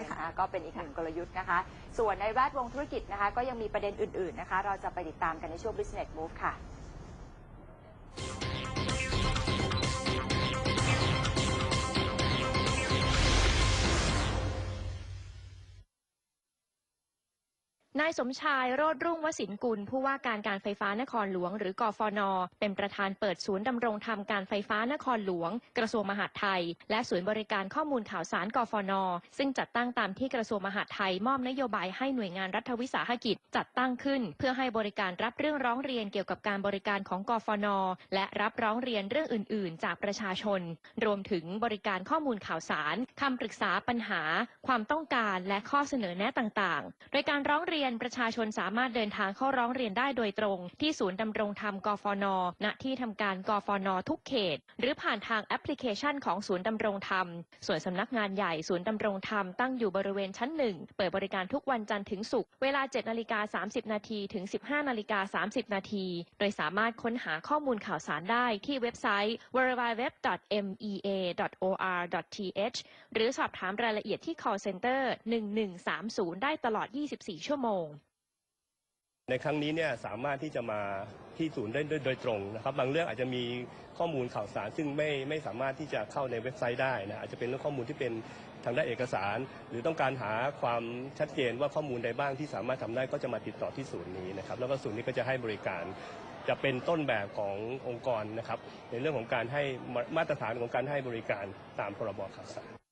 นะคะก็เป็นอีกหนึ่งกลยุทธ์นะคะ ส่วนในแวดวงธุรกิจนะคะ ก็ยังมีประเด็นอื่นๆนะคะ เราจะไปติดตามกันในช่วง Business Move ค่ะ นายสมชายโรดรุ่งวสินกุล ผู้ว่าการการไฟฟ้านครหลวง หรือกฟนอเป็นประธานเปิดศูนย์ดำรงธรรมการไฟฟ้านครหลวง กระทรวงมหาดไทย และศูนย์บริการข้อมูลข่าวสารกฟนอซึ่งจัดตั้งตามที่กระทรวงมหาดไทยมอบนโยบายให้หน่วยงานรัฐวิสาหกิจจัดตั้งขึ้น เพื่อให้บริการรับเรื่องร้องเรียนเกี่ยวกับการบริการของกฟนอและรับร้องเรียนเรื่องอื่น ๆ จากประชาชน รวมถึงบริการข้อมูลข่าวสารคำปรึกษาปัญหา ความต้องการและข้อเสนอแนะต่างๆ โดยการร้องเรียนประชาชนสามารถเดินทางเข้าร้องเรียนได้โดยตรง ที่ศูนย์ดำรงธรรมกฟน ณ ที่ทำการกฟน ทุกเขต หรือผ่านทางแอปพลิเคชันของศูนย์ดำรงธรรม ส่วนสำนักงานใหญ่ศูนย์ดำรงธรรมตั้งอยู่บริเวณชั้นหนึ่งเปิดบริการทุกวันจันทร์ถึงศุกร์ เวลา 7นาฬิกา30 นาทีถึง 15นาฬิกา30 นาที โดยสามารถค้นหาข้อมูลข่าวสารได้ที่เว็บไซต์ www.mea.or.th หรือสอบถามรายละเอียดที่ call center 1130 ได้ตลอด 24 ชั่วโมงในครั้งนี้เนี่ยสามารถที่จะมาที่ศูนย์ได้โดยตรงนะครับ บางเรื่องอาจจะมีข้อมูลข่าวสารซึ่งไม่ไม่สามารถที่จะเข้าในเว็บไซต์ได้นะอาจจะเป็นเรื่องข้อมูลที่เป็นทางด้านเอกสาร หรือต้องการหาความชัดเจนว่าข้อมูลใดบ้างที่สามารถทำได้ก็จะมาติดต่อที่ศูนย์นี้นะครับแล้วก็ศูนย์นี้ก็จะให้บริการจะเป็นต้นแบบขององค์กรนะครับ ในเรื่องของการให้มามาตรฐานของการให้บริการตามพรบข่าวสาร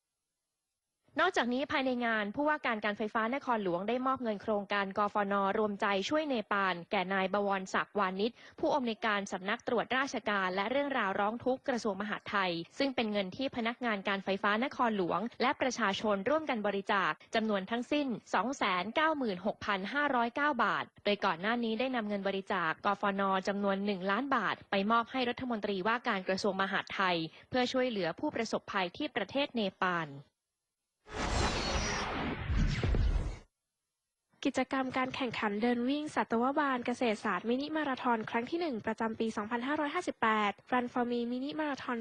นอกจากนี้ภายในงานผู้ว่าการการไฟฟ้านครหลวงได้มอบเงินโครงการกฟนรวมใจช่วยเนปาลแก่นายบวรศักดิ์วานิชผู้อำนวยการสำนักตรวจราชการ และเรื่องราวร้องทุกข์กระทรวงมหาดไทย ซึ่งเป็นเงินที่พนักงานการไฟฟ้านครหลวง และประชาชนร่วมกันบริจาคจำนวนทั้งสิ้น 296,509 บาท โดยก่อนหน้านี้ได้นำเงินบริจาคกฟนจำนวน 1 ล้านบาท ไปมอบให้รัฐมนตรีว่าการกระทรวงมหาดไทย เพื่อช่วยเหลือผู้ประสบภัยที่ประเทศเนปาล กิจกรรมการแข่งขันเดินวิ่ง สัตวบาลเกษตรศาสตร์มินิมาราธอนครั้งที่ 1 ประจำปี 2558 Run for Me มินิมาราธอน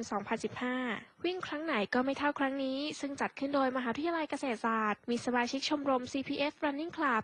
2015 วิ่งครั้งไหนก็ไม่เท่าครั้งนี้ ซึ่งจัดขึ้นโดยมหาวิทยาลัยเกษตรศาสตร์ มีสมาชิกชมรม CPF Running Club